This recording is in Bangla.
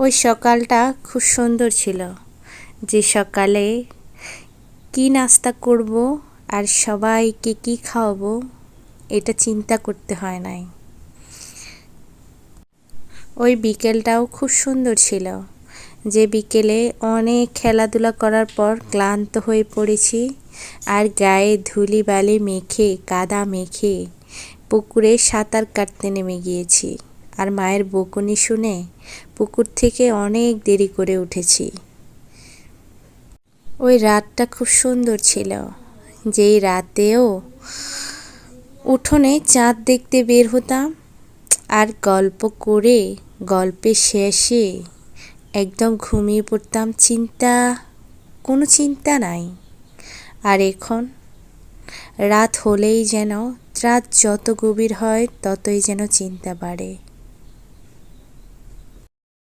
ওই সকালটা খুব সুন্দর ছিল। যে সকালে কি নাস্তা করব আর সবাইকে কি খাওয়াবো, এটা চিন্তা করতে হয় নাই। ওই বিকেলটাও খুব সুন্দর ছিল। যে বিকেলে অনেক খেলাধুলা করার পর ক্লান্ত হয়ে পড়েছি আর গায়ে ধুলি বালি মেখে, কাদা মেখে পুকুরে সাঁতার কাটতে নেমে গিয়েছি। আর মায়ের বকুনি শুনে পুকুর থেকে অনেক দেরি করে উঠেছি। ওই রাতটা খুব সুন্দর ছিল। যেই রাতেও উঠোনে চাঁদ দেখতে বের হতাম আর গল্প করে গল্পের শেষে একদম ঘুমিয়ে পড়তাম চিন্তা, কোনো চিন্তা নাই। আর এখন রাত হলেই যেন, রাত যত গভীর হয় ততই যেন চিন্তা বাড়ে।